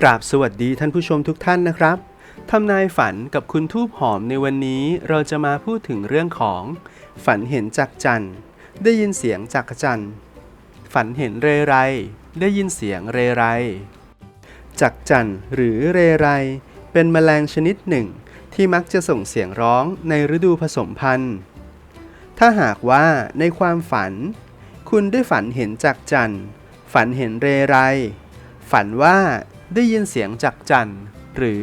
กราบสวัสดีท่านผู้ชมทุกท่านนะครับทำนายฝันกับคุณทูบหอมในวันนี้เราจะมาพูดถึงเรื่องของ ฝันเห็นจักจันทร์ได้ยินเสียงจักจันทร์ฝันเห็นเรไร ได้ยินเสียงเรไร จักจันทร์หรือเรไร เป็นแมลงชนิดหนึ่ง ที่มักจะส่งเสียงร้องในฤดูผสมพันธุ์ ถ้าหากว่าในความฝัน คุณได้ฝันเห็นจักจันทร์ฝันเห็นเรไร ฝันว่า ได้ยินเสียงจักจันทร์หรือ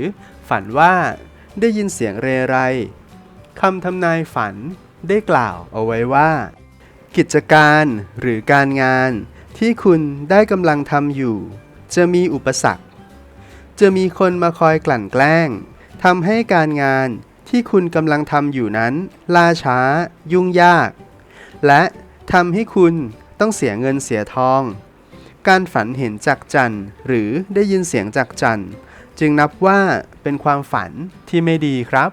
ฝันว่าได้ยินเสียงเรไรคำทำนายฝันได้กล่าวเอาไว้ว่า กิจการหรือการงานที่คุณได้กำลังทำอยู่ จะมีอุปสรรค จะมีคนมาคอยกลั่นแกล้งทำให้การงานที่คุณกำลังทำอยู่นั้น ล่าช้า ยุ่งยาก และทำให้คุณต้องเสียเงินเสียทอง การฝันเห็นจากจันทร์หรือได้ยินเสียงจากจันทร์จึงนับว่าเป็นความฝันที่ไม่ดีครับ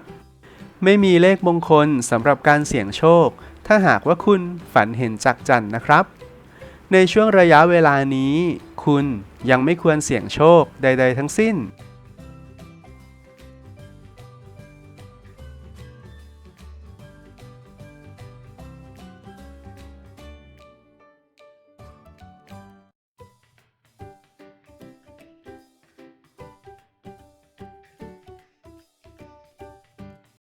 ไม่มีเลขมงคลสำหรับการเสี่ยงโชค ถ้าหากว่าคุณฝันเห็นจากจันทร์นะครับ ในช่วงระยะเวลานี้ คุณยังไม่ควรเสี่ยงโชคใด ๆ ทั้งสิ้น